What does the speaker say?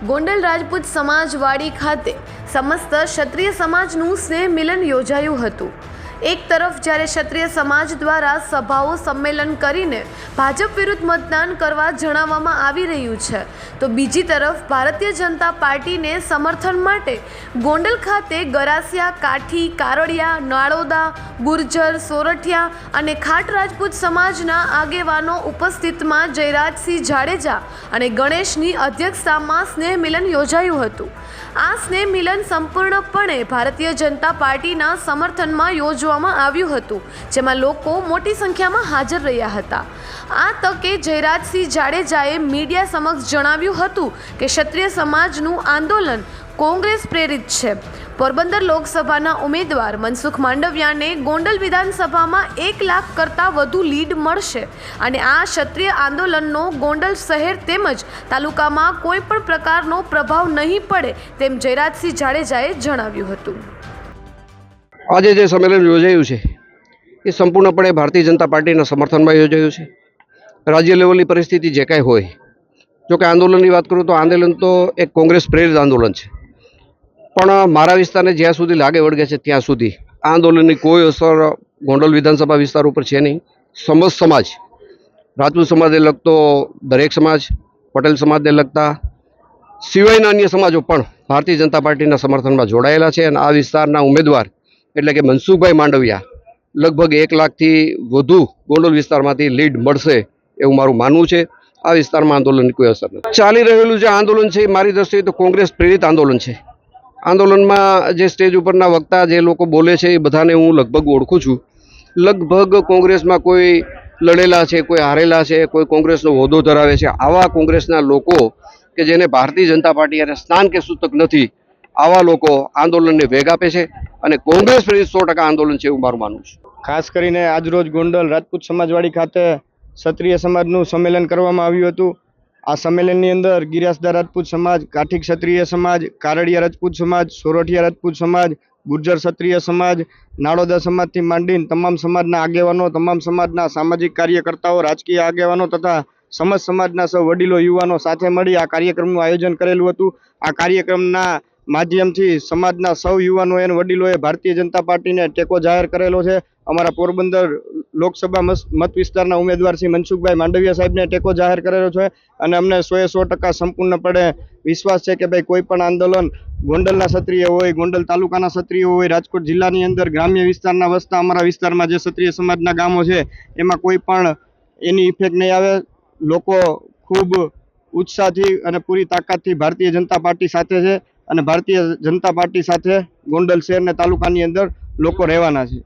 ગોંડલ રાજપૂત સમાજવાડી ખાતે સમસ્ત ક્ષત્રિય સમાજનું સ્નેહ મિલન યોજાયું હતું. એક તરફ જ્યારે ક્ષત્રિય સમાજ દ્વારા સભાઓ સંમેલન કરીને ભાજપ વિરુદ્ધ મતદાન કરવા જણાવવામાં આવી રહ્યું છે, તો બીજી તરફ ભારતીય જનતા પાર્ટીને સમર્થન માટે ગોંડલ ખાતે ગરાસિયા, કાઠી, કારડિયા, નાળોદા, ગુર્જર, સોરઠિયા અને ખાટ રાજપૂત સમાજના આગેવાનો ઉપસ્થિતમાં જયરાજસિંહ જાડેજા અને ગણેશની અધ્યક્ષતામાં સ્નેહ મિલન યોજાયું હતું. આ સ્નેહ મિલન સંપૂર્ણપણે ભારતીય જનતા પાર્ટીના સમર્થનમાં યોજવામાં આવ્યું હતું, જેમાં લોકો મોટી સંખ્યામાં હાજર રહ્યા હતા. આ તકે જયરાજસિંહ જાડેજાએ મીડિયા સમક્ષ જણાવ્યું હતું કે ક્ષત્રિય સમાજનું આંદોલન કોંગ્રેસ પ્રેરિત છે. પોરબંદર લોકસભાના ઉમેદવાર મનસુખ માંડવિયાને ગોંડલ વિધાનસભામાં એક લાખ કરતાં વધુ લીડ મળશે અને આ ક્ષત્રિય આંદોલનનો ગોંડલ શહેર તેમજ તાલુકામાં કોઈ પણ પ્રકારનો પ્રભાવ નહીં પડે તેમ જયરાજસિંહ જાડેજાએ જણાવ્યું હતું. આજે જે સંમેલન યોજાયું છે, એ સંપૂર્ણપણે ભારતીય જનતા પાર્ટીના સમર્થનમાં યોજાયું છે. રાજ્ય લેવલની પરિસ્થિતિ જે કાંઈ હોય, જો કે આંદોલનની વાત કરું તો આંદોલન તો એક કોંગ્રેસ પ્રેરિત આંદોલન છે. પણ મારા વિસ્તારને જ્યાં સુધી લાગે વળગે છે ત્યાં સુધી આ આંદોલનની કોઈ અસર ગોંડલ વિધાનસભા વિસ્તાર ઉપર છે નહીં. સમજ સમાજ, રાજપૂત સમાજને લગતો દરેક સમાજ, પટેલ સમાજને લગતા સિવાયના અન્ય સમાજો પણ ભારતીય જનતા પાર્ટીના સમર્થનમાં જોડાયેલા છે અને આ વિસ્તારના ઉમેદવાર એટલે કે મનસુખભાઈ માંડવિયા, લગભગ એક લાખથી વધુ ગોંડલ વિસ્તારમાંથી લીડ મળશે એવું મારું માનવું છે. આ વિસ્તારમાં આંદોલનની કોઈ અસર નથી. ચાલી રહેલું જે આંદોલન છે મારી દ્રષ્ટિએ તો કોંગ્રેસ પ્રેરિત આંદોલન છે. આંદોલનમાં જે સ્ટેજ ઉપરના વક્તા જે લોકો બોલે છે એ બધાને હું લગભગ ઓળખું છું. લગભગ કોંગ્રેસમાં કોઈ લડેલા છે, કોઈ હારેલા છે, કોઈ કોંગ્રેસનો હોદ્દો ધરાવે છે, આવા કોંગ્રેસના લોકો કે જેને ભારતીય જનતા પાર્ટી અને સ્નાન કે સૂતક નથી, આવા લોકો આંદોલનને વેગ આપે છે. અને કોંગ્રેસ સો ટકા આંદોલન છે એવું મારું માનવું છે. ખાસ કરીને આજરોજ ગોંડલ રાજપૂત સમાજવાડી ખાતે ક્ષત્રિય સમાજનું સંમેલન કરવામાં આવ્યું હતું. આ સંમેલનની અંદર ગિરાસદાર રાજપૂત સમાજ કાઠી ક્ષત્રિય સમાજ, કારડિયા રાજપૂત સમાજ, સોરઠિયા રાજપૂત સમાજ, ગુર્જર ક્ષત્રિય સમાજ, નાળોદા સમાજથી માંડીને તમામ સમાજના આગેવાનો, તમામ સમાજના સામાજિક કાર્યકર્તાઓ, રાજકીય આગેવાનો તથા સમાજ સમાજના સૌ વડીલો, યુવાનો સાથે મળી આ કાર્યક્રમનું આયોજન કરેલું હતું. આ કાર્યક્રમના માધ્યમથી સમાજના સૌ યુવાનો અને વડીલોએ ભારતીય જનતા પાર્ટીને ટેકો જાહેર કરેલો છે. અમારા પોરબંદર લોકસભા મત વિસ્તારના ઉમેદવાર શ્રી મનસુખભાઈ માંડવિયા સાહેબને ટેકો જાહેર કરેલો છે અને અમને સોએ સો ટકા સંપૂર્ણપણે વિશ્વાસ છે કે ભાઈ કોઈ પણ આંદોલન ગોંડલના ક્ષત્રિય હોય, ગોંડલ તાલુકાના ક્ષત્રિય હોય, રાજકોટ જિલ્લાની અંદર ગ્રામ્ય વિસ્તારના વસતા અમારા વિસ્તારમાં જે ક્ષત્રિય સમાજના ગામો છે, એમાં કોઈ પણ એની ઇફેક્ટ નહીં આવે. લોકો ખૂબ ઉત્સાહથી અને પૂરી તાકાતથી ભારતીય જનતા પાર્ટી સાથે છે. અને ભારતીય જનતા પાર્ટી સાથે ગોંડલ શહેર અને તાલુકાની અંદર લોકો રહેવાના છે.